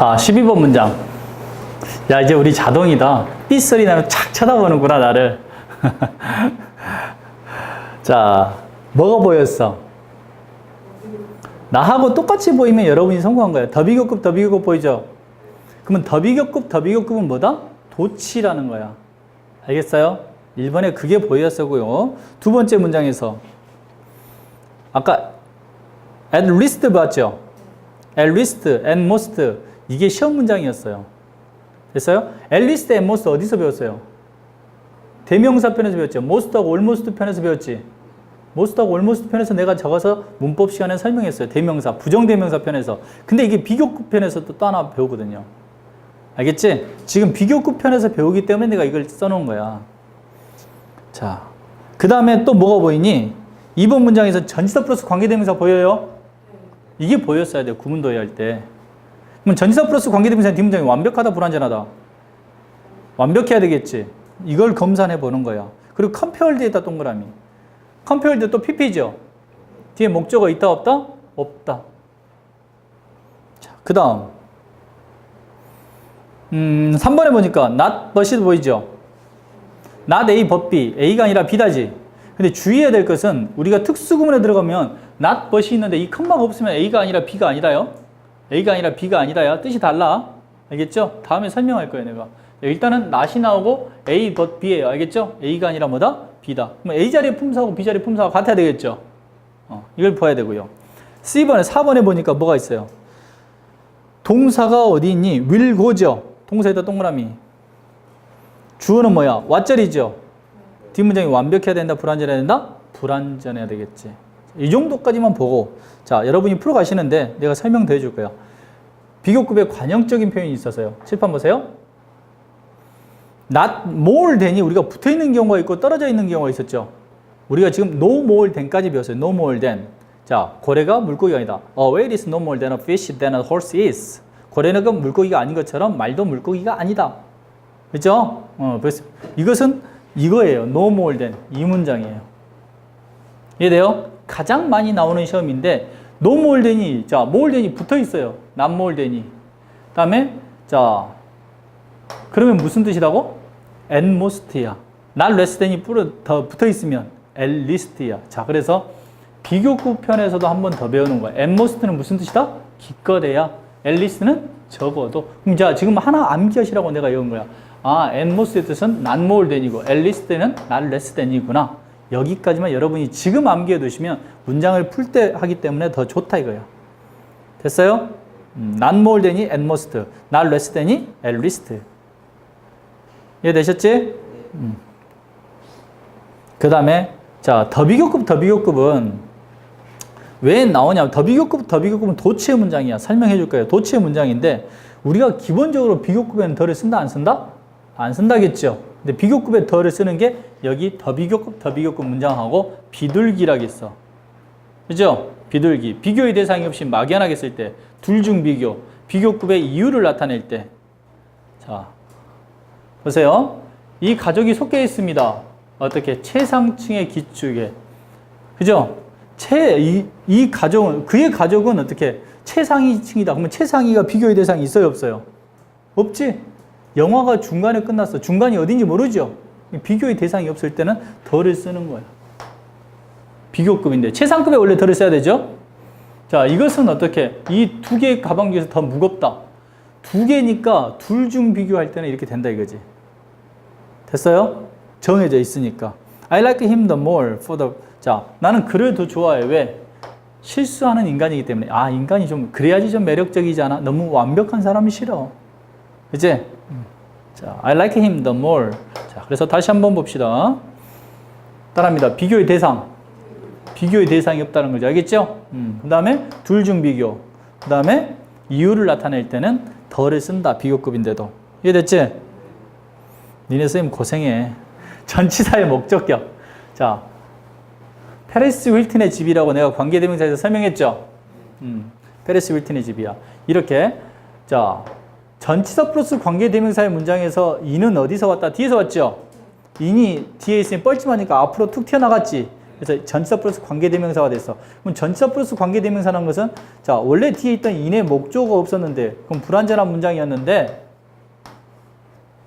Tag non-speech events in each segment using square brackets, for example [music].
자, 12번 문장. 야, 이제 우리 자동이다. 삐소리 나면 착 쳐다보는구나, 나를. [laughs] 자, 뭐가 보였어? 나하고 똑같이 보이면 여러분이 성공한 거예요. 더 비교급, 더 비교급 보이죠? 그러면 더 비교급, 더 비교급은 뭐다? 도치라는 거야. 알겠어요? 1번에 그게 보였었고요. 두 번째 문장에서 아까 at least 봤죠? at least, at most 이게 시험 문장이었어요. 됐어요? at most 어디서 배웠어요? 대명사 편에서 배웠죠. most하고 almost 편에서 배웠지. most하고 almost 편에서 내가 적어서 문법 시간에 설명했어요. 대명사, 부정대명사 편에서. 근데 이게 비교급 편에서 또, 또 하나 배우거든요. 알겠지? 지금 비교급 편에서 배우기 때문에 내가 이걸 써놓은 거야. 자, 그 다음에 또 뭐가 보이니? 2번 문장에서 전치사 플러스 관계대명사 보여요? 이게 보였어야 돼요. 구문도의 할 때. 그럼 전치사 플러스 관계대명사 뒷문장이 완벽하다, 불완전하다? 완벽해야 되겠지. 이걸 검산해 보는 거야. 그리고 컴페어드에다 동그라미. 컴페어드 또 PP죠. 뒤에 목적어 있다 없다? 없다. 자, 그 다음. 음, 3번에 보니까 not but이 보이죠? not A but B. A가 아니라 B다지. 근데 주의해야 될 것은 우리가 특수구문에 들어가면 not but이 있는데 이 컴마가 없으면 A가 아니라 B가 아니다요. A가 아니라 B가 아니다요. 뜻이 달라. 알겠죠? 다음에 설명할 거예요, 내가. 일단은 not이 나오고 A but B예요. 알겠죠? A가 아니라 뭐다? B다. 그럼 A 자리의 품사하고 B 자리의 품사가 같아야 되겠죠? 어, 이걸 봐야 되고요. C번에 4번에 보니까 뭐가 있어요? 동사가 어디 있니? will go죠. 동사에다 동그라미. 주어는 뭐야? 왓절이죠. 뒷문장이 완벽해야 된다, 불완전해야 된다? 불완전해야 되겠지. 이 정도까지만 보고 자 여러분이 풀어 가시는데 내가 설명 더 해줄 거야. 비교급의 관형적인 표현이 있어서요. 칠판 보세요. not more than이 우리가 붙어 있는 경우가 있고 떨어져 있는 경우가 있었죠. 우리가 지금 no more than까지 배웠어요. no more than. 자, 고래가 물고기가 아니다. A whale is no more than a fish than a horse is. 고래는 그 물고기가 아닌 것처럼 말도 물고기가 아니다. 그죠? 어, 이것은 이거예요. no more than. 이 문장이에요. 이해돼요? 가장 많이 나오는 시험인데 than이 자, than이 붙어 있어요. than이. 그다음에 자, 그러면 무슨 뜻이라고? not less than이 더 붙어 있으면 least야. 자, 그래서 비교급 편에서도 한 번 더 배우는 거야. at most는 무슨 뜻이다? 기껏해야. least는 적어도. 그럼 자, 지금 하나 암기하시라고 내가 외운 거야. 아, most의 뜻은 at least는 not less than이구나. 여기까지만 여러분이 지금 암기해 두시면 문장을 풀 때 하기 때문에 더 좋다 이거야. 됐어요? 음, not more than이 at most, not less than이 at least. 이해되셨지? 음. 그 다음에 자, 더 비교급, 더 비교급은 왜 나오냐? 더 비교급, 더 비교급은 도치의 문장이야. 설명해 줄 거예요. 도치의 문장인데 우리가 기본적으로 비교급에는 더를 쓴다, 안 쓴다? 안 쓴다겠죠. 근데 비교급에 더를 쓰는 게 여기 더 비교급, 더 비교급 문장하고 비둘기라겠어. 그죠? 비둘기. 비교의 대상이 없이 막연하게 쓸 때, 둘 중 비교, 비교급의 이유를 나타낼 때. 자, 보세요. 이 가족이 속해 있습니다. 어떻게? 최상층의 기축에. 그죠? 최, 이, 이 가족은, 그의 가족은 어떻게? 최상위층이다. 그러면 최상위가 비교의 대상이 있어요, 없어요? 없지? 영화가 중간에 끝났어. 중간이 어딘지 모르죠? 비교의 대상이 없을 때는 덜을 쓰는 거야. 비교급인데. 최상급에 원래 덜을 써야 되죠? 자, 이것은 어떻게? 이 두 개의 가방 중에서 더 무겁다. 두 개니까 둘 중 비교할 때는 이렇게 된다 이거지. 됐어요? 정해져 있으니까. I like him the more for the. 자, 나는 그를 더 좋아해. 왜? 실수하는 인간이기 때문에. 아, 인간이 좀, 그래야지 좀 매력적이지 않아? 너무 완벽한 사람이 싫어. 이제, 자, I like him the more. 자, 그래서 다시 한번 봅시다. 따라합니다. 비교의 대상. 비교의 대상이 없다는 거죠. 알겠죠? 음, 그 다음에 둘 중 비교. 그 다음에 이유를 나타낼 때는 덜을 쓴다. 비교급인데도. 이해됐지? 니네 선생님 고생해. [laughs] 전치사의 목적격. 자, 페리스 윌튼의 집이라고 내가 관계대명사에서 설명했죠? 음, 페리스 윌튼의 집이야. 이렇게, 자, 전치사 플러스 관계대명사의 문장에서 이는 어디서 왔다? 뒤에서 왔죠? 인이 뒤에 있으면 뻘쭘하니까 앞으로 툭 튀어나갔지. 그래서 전치사 플러스 관계대명사가 됐어. 그럼 전치사 플러스 관계대명사라는 것은 자 원래 뒤에 있던 인의 목조가 없었는데 그럼 불완전한 문장이었는데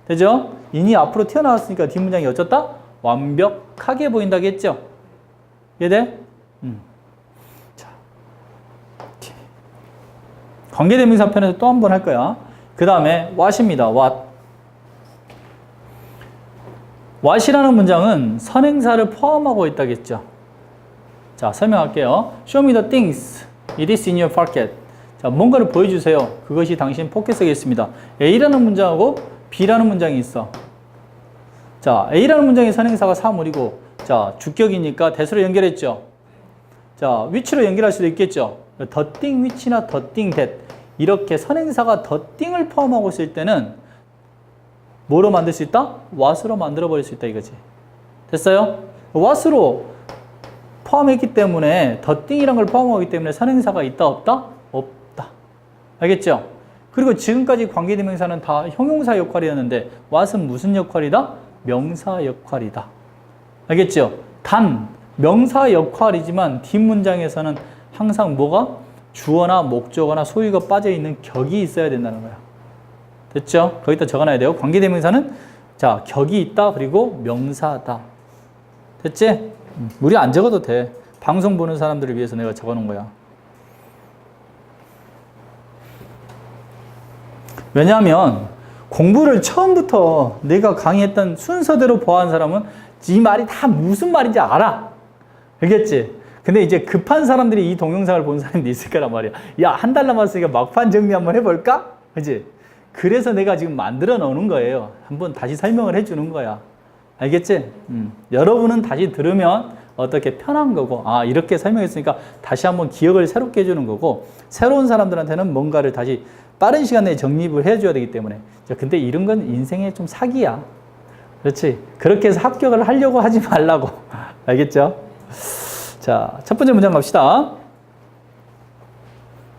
되죠? 인이 앞으로 튀어나왔으니까 뒷문장이 어쩌다? 완벽하게 보인다겠죠? 이해돼? 음. 자. 관계대명사 편에서 또 한 번 할 거야. 그 다음에 what입니다. what. what이라는 문장은 선행사를 포함하고 있다겠죠. 자, 설명할게요. Show me the things. It is in your pocket. 자, 뭔가를 보여주세요. 그것이 당신 포켓 속에 있습니다. A라는 문장하고 B라는 문장이 있어. 자, A라는 문장의 선행사가 사물이고, 자, 주격이니까 대수로 연결했죠. 자, 위치로 연결할 수도 있겠죠. which나 the thing that. 이렇게 선행사가 thing을 포함하고 있을 때는 뭐로 만들 수 있다? what으로 만들어 버릴 수 있다 이거지. 됐어요? what으로 포함했기 때문에 thing이란 걸 포함하기 때문에 선행사가 있다 없다? 없다. 알겠죠? 그리고 지금까지 관계대명사는 다 형용사 역할이었는데 what은 무슨 역할이다? 명사 역할이다. 알겠죠? 단 명사 역할이지만 뒷문장에서는 항상 뭐가 주어나 목적어나 소유가 빠져 있는 격이 있어야 된다는 거야. 됐죠? 거기다 적어놔야 돼요. 관계대명사는 자 격이 있다 그리고 명사다. 됐지? 음, 우리 안 적어도 돼. 방송 보는 사람들을 위해서 내가 적어놓은 거야. 왜냐하면 공부를 처음부터 내가 강의했던 순서대로 보아한 사람은 이 말이 다 무슨 말인지 알아. 알겠지? 근데 이제 급한 사람들이 이 동영상을 본 사람도 있을 거란 말이야. 야, 한 달 남았으니까 막판 정리 한번 해볼까? 그지? 그래서 내가 지금 만들어 놓는 거예요. 한번 다시 설명을 해주는 거야. 알겠지? 음. 여러분은 다시 들으면 어떻게 편한 거고, 아, 이렇게 설명했으니까 다시 한번 기억을 새롭게 해주는 거고, 새로운 사람들한테는 뭔가를 다시 빠른 시간 내에 정립을 해줘야 되기 때문에. 자, 근데 이런 건 인생의 좀 사기야. 그렇지? 그렇게 해서 합격을 하려고 하지 말라고. [laughs] 알겠죠? 자, 첫 번째 문장 갑시다.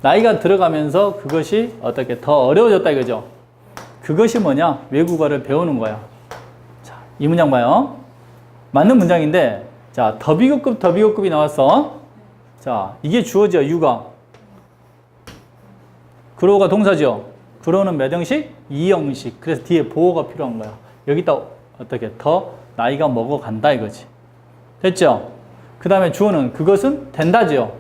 나이가 들어가면서 그것이 어떻게 더 어려워졌다 이거죠. 그것이 뭐냐? 외국어를 배우는 거야. 자, 이 문장 봐요. 맞는 문장인데, 자, 더 비교급, 더 비교급이 나왔어. 자, 이게 주어져, 유가. 그로가 동사죠. 그로는 몇 형식? 이 형식. 그래서 뒤에 보호가 필요한 거야. 여기다 어떻게 더 나이가 먹어간다 이거지. 됐죠? 그 다음에 주어는 그것은 된다지요.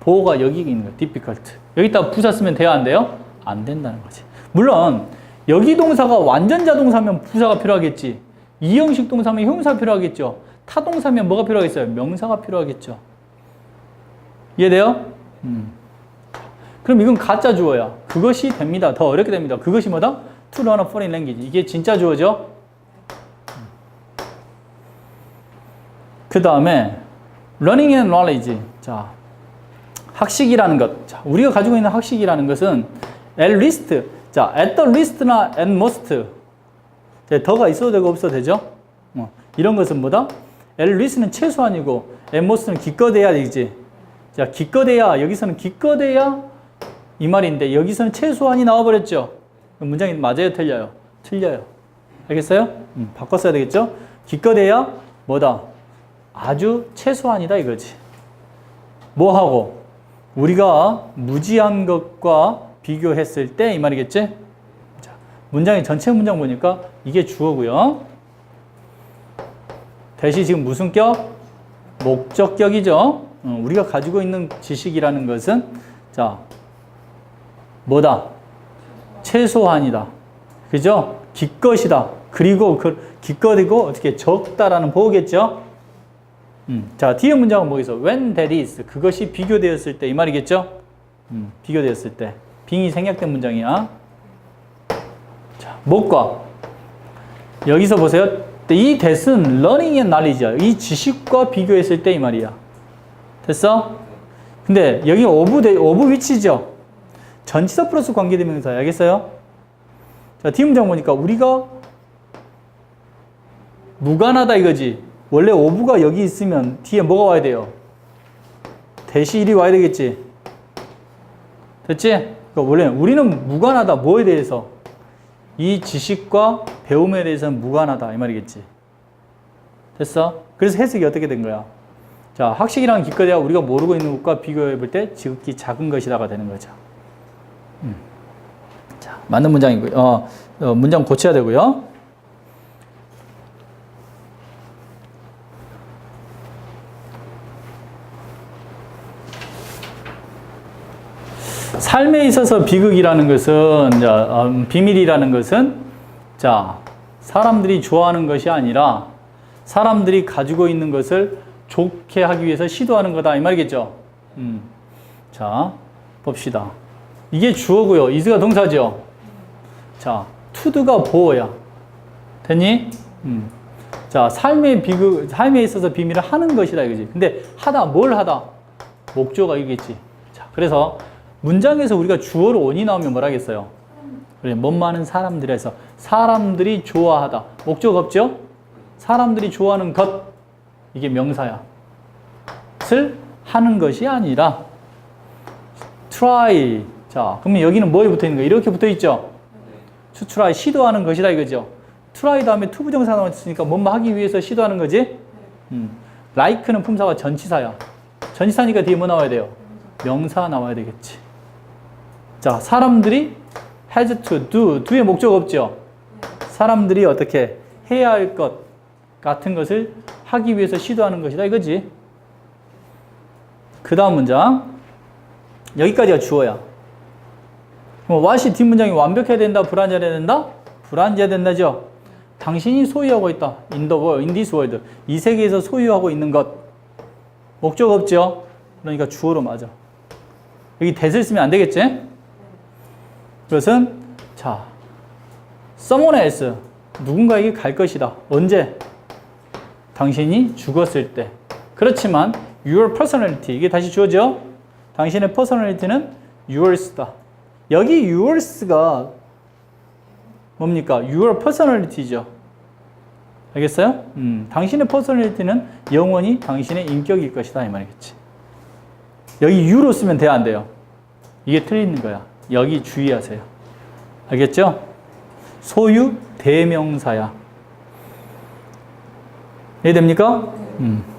보호가 여기 있는 거야. difficult. 여기다 부사 쓰면 돼요? 안 돼요? 안 된다는 거지. 물론 여기 동사가 완전 자동사면 부사가 필요하겠지. 이 형식 동사면 형사 필요하겠죠. 타동사면 뭐가 필요하겠어요? 명사가 필요하겠죠. 이해돼요? 음. 그럼 이건 가짜 주어야. 그것이 됩니다. 더 어렵게 됩니다. 그것이 뭐다? To learn a foreign language. 이게 진짜 주어죠? 그 다음에 learning and knowledge. 자, 학식이라는 것. 자, 우리가 가지고 있는 학식이라는 것은 at least. 자, at the least나 at most. 자, 더가 있어도 되고 없어도 되죠? 어, 이런 것은 뭐다? at least는 최소한이고 at most는 기껏해야 되지. 자, 기껏해야 여기서는 기껏해야 이 말인데 여기서는 최소한이 나와버렸죠. 문장이 맞아요, 틀려요? 틀려요. 알겠어요? 음, 바꿔 써야 되겠죠? 기껏해야 뭐다? 아주 최소한이다 이거지. 뭐 하고? 우리가 무지한 것과 비교했을 때 이 말이겠지? 자, 문장의 전체 문장 보니까 이게 주어고요. 대시 지금 무슨 격? 목적격이죠. 어, 우리가 가지고 있는 지식이라는 것은 자 뭐다? 최소한이다. 그죠? 기껏이다. 그리고 그 기껏이고 어떻게 적다라는 보호겠죠? 음, 자, 뒤에 문장은 뭐겠어? When that is. 그것이 비교되었을 때 이 말이겠죠? 음, 비교되었을 때. 빙이 생략된 문장이야. 자, 못과. 여기서 보세요. 이 that은 learning and knowledge야. 이 지식과 비교했을 때 이 말이야. 됐어? 근데 여기 오브 데, 오브 위치죠? 전치사 플러스 관계대명사. 알겠어요? 자, 뒤 문장 보니까 우리가 무관하다 이거지. 원래 오브가 여기 있으면 뒤에 뭐가 와야 돼요? 대시 일이 와야 되겠지. 됐지? 그러니까 원래 우리는 무관하다. 뭐에 대해서? 이 지식과 배움에 대해서는 무관하다. 이 말이겠지. 됐어? 그래서 해석이 어떻게 된 거야? 자, 학식이라는 기껏해야 우리가 모르고 있는 것과 비교해 볼 때 지극히 작은 것이다가 되는 거죠. 음. 자, 맞는 문장이고요. 어, 어, 문장 고쳐야 되고요. 삶에 있어서 비극이라는 것은 자, 음, 비밀이라는 것은 자 사람들이 좋아하는 것이 아니라 사람들이 가지고 있는 것을 좋게 하기 위해서 시도하는 거다 이 말이겠죠. 음. 자 봅시다. 이게 주어고요. 이즈가 동사죠. 자 투두가 보어야 됐니? 음. 자 삶의 비극 삶에 있어서 비밀을 하는 것이다 이거지. 근데 하다 뭘 하다 목조가 이겠지. 자 그래서 문장에서 우리가 주어로 원이 나오면 뭐라 하겠어요? 그래, 멋 많은 사람들에서 사람들이 좋아하다. 목적 없죠? 사람들이 좋아하는 것. 이게 명사야. 를 하는 것이 아니라 try. 자, 그러면 여기는 뭐에 붙어 있는 거야? 이렇게 붙어 있죠? to try 시도하는 것이다 이거죠. try 다음에 to 부정사 나왔으니까 뭔가 하기 위해서 시도하는 거지? 음. like는 품사가 전치사야. 전치사니까 뒤에 뭐 나와야 돼요? 명사 나와야 되겠지. 자, 사람들이 has to do, do의 목적 없죠? 사람들이 어떻게 해야 할 것 같은 것을 하기 위해서 시도하는 것이다 이거지. 그 다음 문장. 여기까지가 주어야. 그럼 what이 뒷문장이 완벽해야 된다, 불완전해야 된다? 불완전해야 된다죠? 당신이 소유하고 있다. in the world, in this world. 이 세계에서 소유하고 있는 것. 목적 없죠? 그러니까 주어로 맞아. 여기 that을 쓰면 안 되겠지? 그것은 자, someone else 누군가에게 갈 것이다. 언제? 당신이 죽었을 때. 그렇지만 your personality 이게 다시 주어져. 당신의 personality는 yours다. 여기 yours가 뭡니까? your personality죠. 알겠어요? 음, 당신의 personality는 영원히 당신의 인격일 것이다 이 말이겠지. 여기 you로 쓰면 돼 안 돼요? 이게 틀리는 거야. 여기 주의하세요. 알겠죠? 소유 대명사야. 이해 됩니까? 음.